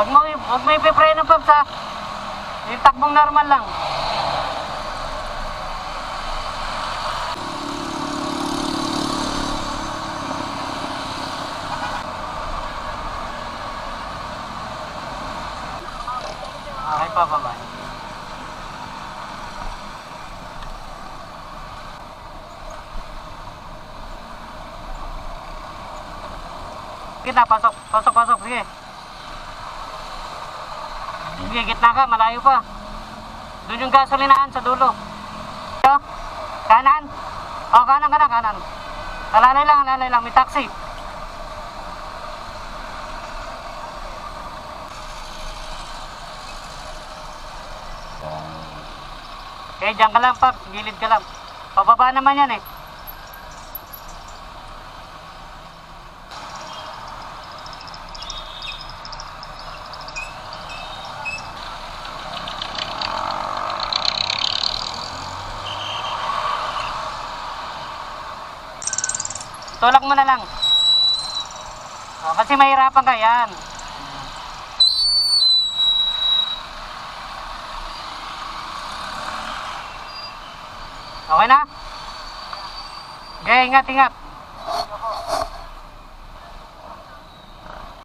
Huwag mo, huwag mo ipipreno, Pops, ha? Yung takbong normal lang. Okay pa, baba. Kita, pasok, pasok, pasok, sige. Sige, gitna ka, malayo pa. Doon yung gasolinahan sa dulo. Ito, kanan. O, kanan, kanan, kanan. Alalay lang, alalay lang, may taxi. Okay, dyan ka lang, Pap. Gilid ka lang. Pababa naman yan eh. Tulak mo na lang. O, kasi mahirapan ka yan. Okay na? Okay, ingat, ingat.